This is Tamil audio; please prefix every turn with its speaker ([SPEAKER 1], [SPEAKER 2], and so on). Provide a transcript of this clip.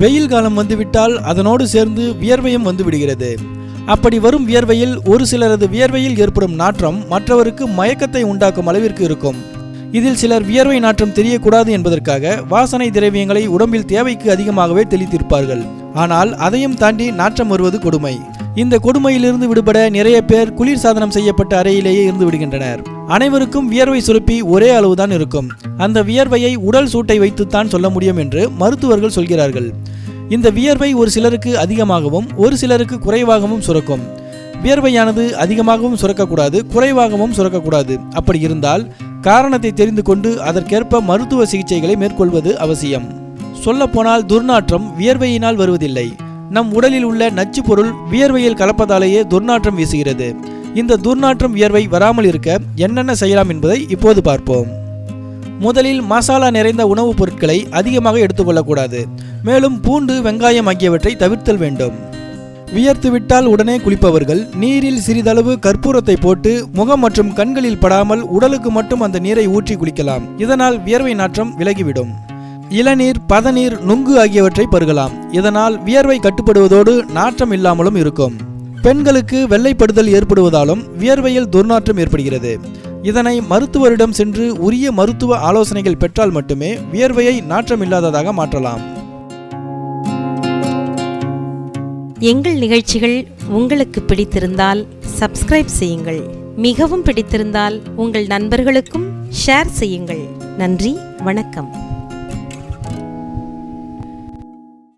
[SPEAKER 1] வெயில் காலம் வந்துவிட்டால் அதனோடு சேர்ந்து வியர்வையும் வந்துவிடுகிறது. அப்படி வரும் வியர்வையில் ஒரு சிலரது வியர்வையில் ஏற்படும் நாற்றம் மற்றவருக்கு மயக்கத்தை உண்டாக்கும் அளவிற்கு இருக்கும். இதில் சிலர் வியர்வை நாற்றம் தெரியக்கூடாது என்பதற்காக வாசனை திரவியங்களை உடம்பில் தேவைக்கு அதிகமாகவே தெளித்திருப்பார்கள். ஆனால் அதையும் தாண்டி நாற்றம் வருவது கொடுமை. இந்த கொடுமையிலிருந்து விடுபட நிறைய பேர் குளிர் சாதனம் செய்யப்பட்ட அறையிலேயே இருந்து விடுகின்றனர். அனைவருக்கும் வியர்வை சுரப்பி ஒரே அளவுதான் இருக்கும். அந்த வியர்வையை உடல் சூட்டை வைத்துத்தான் சொல்ல முடியும் என்று மருத்துவர்கள் சொல்கிறார்கள். இந்த வியர்வை ஒரு சிலருக்கு அதிகமாகவும் ஒரு சிலருக்கு குறைவாகவும் சுரக்கும். வியர்வையானது அதிகமாகவும் சுரக்கக்கூடாது குறைவாகவும் சுரக்கக்கூடாது. அப்படி இருந்தால் காரணத்தை தெரிந்து கொண்டு அதற்கேற்ப மருத்துவ சிகிச்சைகளை மேற்கொள்வது அவசியம். சொல்லப்போனால் துர்நாற்றம் வியர்வையினால் வருவதில்லை. நம் உடலில் உள்ள நச்சு பொருள் வியர்வையில் கலப்பதாலேயே துர்நாற்றம் வீசுகிறது. இந்த துர்நாற்றம் வியர்வை வராமல் இருக்க என்னென்ன செய்யலாம் என்பதை இப்போது பார்ப்போம். முதலில் மசாலா நிறைந்த உணவுப் பொருட்களை அதிகமாக எடுத்துக்கொள்ளக்கூடாது. மேலும் பூண்டு வெங்காயம் ஆகியவற்றை தவிர்த்தல் வேண்டும். வியர்த்துவிட்டால் உடனே குளிப்பவர்கள் நீரில் சிறிதளவு கற்பூரத்தை போட்டு முகம் மற்றும் கண்களில் படாமல் உடலுக்கு மட்டும் அந்த நீரை ஊற்றி குளிக்கலாம். இதனால் வியர்வை நாற்றம் விலகிவிடும். இளநீர் பதநீர் நுங்கு ஆகியவற்றை பருகலாம். இதனால் வியர்வை கட்டுப்படுவதோடு நாற்றம் இல்லாமலும் இருக்கும். பெண்களுக்கு வெள்ளைப்படுதல் ஏற்படுவதாலும் வியர்வையில் துர்நாற்றம் ஏற்படுகிறது. இதனை மருத்துவரிடம் சென்று உரிய மருத்துவ ஆலோசனைகள் பெற்றால் மட்டுமே வியர்வையை நாற்றம் இல்லாததாக மாற்றலாம்.
[SPEAKER 2] எங்கள் நிகழ்ச்சிகள் உங்களுக்கு பிடித்திருந்தால் சப்ஸ்கிரைப் செய்யுங்கள். மிகவும் பிடித்திருந்தால் உங்கள் நண்பர்களுக்கும் ஷேர் செய்யுங்கள். நன்றி வணக்கம்.